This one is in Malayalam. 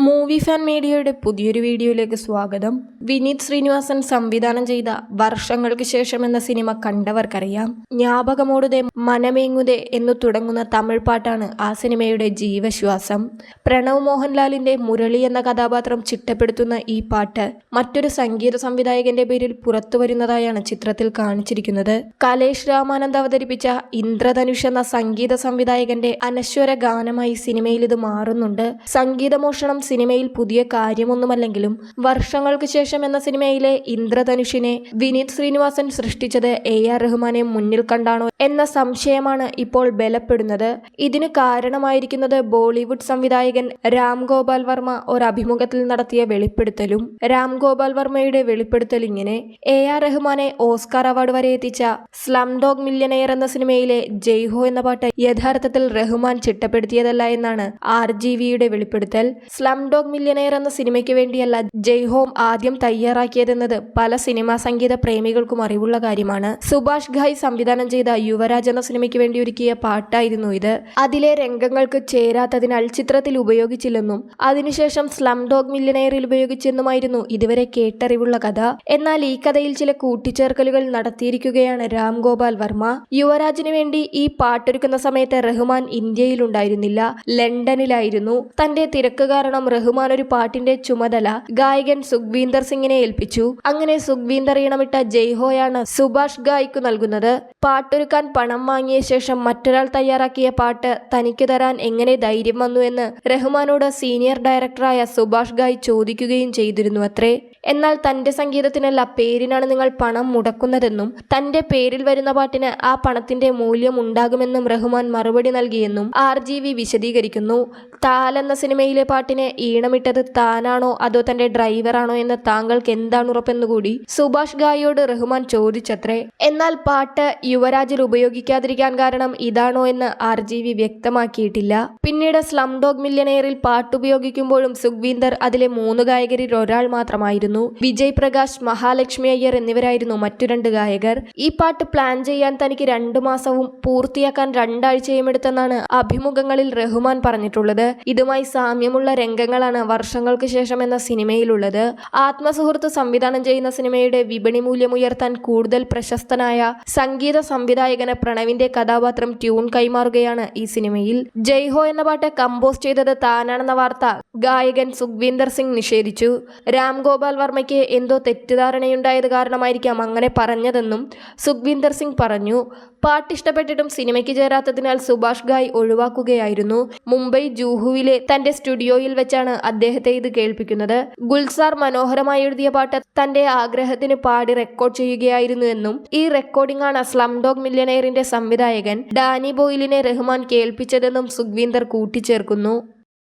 മൂവി ഫാൻ മീഡിയയുടെ പുതിയൊരു വീഡിയോയിലേക്ക് സ്വാഗതം. വിനീത് ശ്രീനിവാസൻ സംവിധാനം ചെയ്ത വർഷങ്ങൾക്ക് ശേഷം എന്ന സിനിമ കണ്ടവർക്കറിയാം. ജ്ഞാപകമോടുതെ മനമേങ്ങുതെ എന്നു തുടങ്ങുന്ന തമിഴ് പാട്ടാണ് ആ സിനിമയുടെ ജീവശ്വാസം. പ്രണവ് മോഹൻലാലിന്റെ മുരളി എന്ന കഥാപാത്രം ചിട്ടപ്പെടുത്തുന്ന ഈ പാട്ട് മറ്റൊരു സംഗീത സംവിധായകന്റെ പേരിൽ പുറത്തു വരുന്നതായാണ് ചിത്രത്തിൽ കാണിച്ചിരിക്കുന്നത്. കലേഷ് രാമാനന്ദ് അവതരിപ്പിച്ച ഇന്ദ്രധനുഷ് എന്ന സംഗീത സംവിധായകന്റെ അനശ്വര ഗാനമായി സിനിമയിൽ ഇത് മാറുന്നുണ്ട്. സംഗീതമോഷണം സിനിമയിൽ പുതിയ കാര്യമൊന്നുമല്ലെങ്കിലും വർഷങ്ങൾക്ക് ശേഷം എന്ന സിനിമയിലെ ഇന്ദ്രധനുഷിനെ വിനീത് ശ്രീനിവാസൻ സൃഷ്ടിച്ചത് എ ആർ റഹ്മാനെ മുന്നിൽ കണ്ടാണോ എന്ന സംശയമാണ് ഇപ്പോൾ ബലപ്പെടുന്നത്. ഇതിന് കാരണമായിരിക്കുന്നത് ബോളിവുഡ് സംവിധായകൻ രാം ഗോപാൽ വർമ്മ ഒരു അഭിമുഖത്തിൽ നടത്തിയ വെളിപ്പെടുത്തലും. രാം ഗോപാൽ വർമ്മയുടെ വെളിപ്പെടുത്തൽ ഇങ്ങനെ. എ ആർ റഹ്മാനെ ഓസ്കാർ അവാർഡ് വരെ എത്തിച്ച സ്ലം ഡോഗ് മില്യനെയർ എന്ന സിനിമയിലെ ജയ്ഹോ എന്ന പാട്ട് യഥാർത്ഥത്തിൽ റഹ്മാൻ ചിട്ടപ്പെടുത്തിയതല്ല എന്നാണ് ആർ ജി വിയുടെ വെളിപ്പെടുത്തൽ. സ്ലം ഡോഗ് മില്യനെയർ എന്ന സിനിമയ്ക്ക് വേണ്ടിയല്ല ജയ്ഹോം ആദ്യം തയ്യാറാക്കിയതെന്നത് പല സിനിമാ സംഗീത പ്രേമികൾക്കും അറിവുള്ള കാര്യമാണ്. സുഭാഷ് ഘായ് സംവിധാനം ചെയ്ത യുവരാജ് എന്ന സിനിമയ്ക്ക് വേണ്ടി ഒരുക്കിയ പാട്ടായിരുന്നു ഇത്. അതിലെ രംഗങ്ങൾക്ക് ചേരാത്തതിനാൽ ചിത്രത്തിൽ ഉപയോഗിച്ചില്ലെന്നും അതിനുശേഷം സ്ലം ഡോഗ് മില്ലനെയറിൽ ഉപയോഗിച്ചെന്നുമായിരുന്നു ഇതുവരെ കേട്ടറിവുള്ള കഥ. എന്നാൽ ഈ കഥയിൽ ചില കൂട്ടിച്ചേർക്കലുകൾ നടത്തിയിരിക്കുകയാണ് രാം ഗോപാൽ വർമ്മ. യുവരാജിന് വേണ്ടി ഈ പാട്ടൊരുക്കുന്ന സമയത്ത് റഹ്മാൻ ഇന്ത്യയിലുണ്ടായിരുന്നില്ല ലണ്ടനിലായിരുന്നു. തന്റെ തിരക്ക് കാരണം റഹ്മാൻ ഒരു പാട്ടിന്റെ ചുമതല ഗായകൻ സുഖ്വീന്ദർ സിംഗിനെ ഏൽപ്പിച്ചു. അങ്ങനെ സുഖ്വീന്ദർ ഈണമിട്ട ജയ്ഹോയാണ് സുഭാഷ് ഗായ്ക്കു നൽകുന്നത്. പാട്ടൊരുക്കാൻ പണം വാങ്ങിയ ശേഷം മറ്റൊരാൾ തയ്യാറാക്കിയ പാട്ട് തനിക്ക് തരാൻ എങ്ങനെ ധൈര്യം വന്നു എന്ന് റഹ്മാനോട് സീനിയർ ഡയറക്ടറായ സുഭാഷ് ഗായ് ചോദിക്കുകയും ചെയ്തിരുന്നു അത്രേ. എന്നാൽ തന്റെ സംഗീതത്തിനല്ല പേരിനാണ് നിങ്ങൾ പണം മുടക്കുന്നതെന്നും തന്റെ പേരിൽ വരുന്ന പാട്ടിന് ആ പണത്തിന്റെ മൂല്യം ഉണ്ടാകുമെന്നും റഹ്മാൻ മറുപടി നൽകിയെന്നും ആർ ജി വി വിശദീകരിക്കുന്നു. താൽ എന്ന സിനിമയിലെ പാട്ടിന് ഈണമിട്ടത് താനാണോ അതോ തന്റെ ഡ്രൈവറാണോ എന്ന് താങ്കൾക്ക് എന്താണ് ഉറപ്പെന്നുകൂടി സുഭാഷ് ഗായിയോട് റഹ്മാൻ ചോദിച്ചത്രേ. എന്നാൽ പാട്ട് യുവരാജിൽ ഉപയോഗിക്കാതിരിക്കാൻ കാരണം ഇതാണോ എന്ന് ആർ ജി വി വ്യക്തമാക്കിയിട്ടില്ല. പിന്നീട് സ്ലം ഡോഗ് മില്യനെയറിൽ പാട്ടുപയോഗിക്കുമ്പോഴും സുഖ്വീന്ദർ അതിലെ മൂന്ന് ഗായകരിൽ ഒരാൾ മാത്രമായിരുന്നു. വിജയ് പ്രകാശ് മഹാലക്ഷ്മി അയ്യർ എന്നിവരായിരുന്നു മറ്റു രണ്ട് ഗായകർ. ഈ പാട്ട് പ്ലാൻ ചെയ്യാൻ തനിക്ക് രണ്ടു മാസവും പൂർത്തിയാക്കാൻ രണ്ടാഴ്ചയും എടുത്തെന്നാണ് അഭിമുഖങ്ങളിൽ റഹ്മാൻ പറഞ്ഞിട്ടുള്ളത്. ഇതുമായി സാമ്യമുള്ള രംഗങ്ങളാണ് വർഷങ്ങൾക്ക് ശേഷം എന്ന സിനിമയിലുള്ളത്. ആത്മസുഹൃത്ത് സംവിധാനം ചെയ്യുന്ന സിനിമയുടെ വിപണി മൂല്യം ഉയർത്താൻ കൂടുതൽ പ്രശസ്തനായ സംഗീത സംവിധായകന് പ്രണവിന്റെ കഥാപാത്രം ട്യൂൺ കൈമാറുകയാണ് ഈ സിനിമയിൽ. ജയ്ഹോ എന്ന പാട്ട് കമ്പോസ് ചെയ്തത് താനാണെന്ന വാർത്ത ഗായകൻ സുഖ്വീന്ദർ സിംഗ് നിഷേധിച്ചു. രാം ഗോപാൽ വർമ്മയ്ക്ക് എന്തോ തെറ്റിദ്ധാരണയുണ്ടായത് കാരണമായിരിക്കാം അങ്ങനെ പറഞ്ഞതെന്നും സുഖ്വിന്ദർ സിംഗ് പറഞ്ഞു. പാട്ട് ഇഷ്ടപ്പെട്ടിട്ടും സിനിമയ്ക്ക് ചേരാത്തതിനാൽ സുഭാഷ് ഗായ് ഒഴിവാക്കുകയായിരുന്നു. മുംബൈ ജൂഹുവിലെ തന്റെ സ്റ്റുഡിയോയിൽ വെച്ചാണ് അദ്ദേഹത്തെ ഇത് കേൾപ്പിക്കുന്നത്. ഗുൽസാർ മനോഹരമായി എഴുതിയ പാട്ട് തന്റെ ആഗ്രഹത്തിന് പാടി റെക്കോർഡ് ചെയ്യുകയായിരുന്നു എന്നും ഈ റെക്കോർഡിംഗ് ആണ് സ്ലം ഡോഗ് മില്യനെയറിന്റെ സംവിധായകൻ ഡാനി ബോയിലിനെ റഹ്മാൻ കേൾപ്പിച്ചതെന്നും സുഖ്വിന്ദർ കൂട്ടിച്ചേർക്കുന്നു.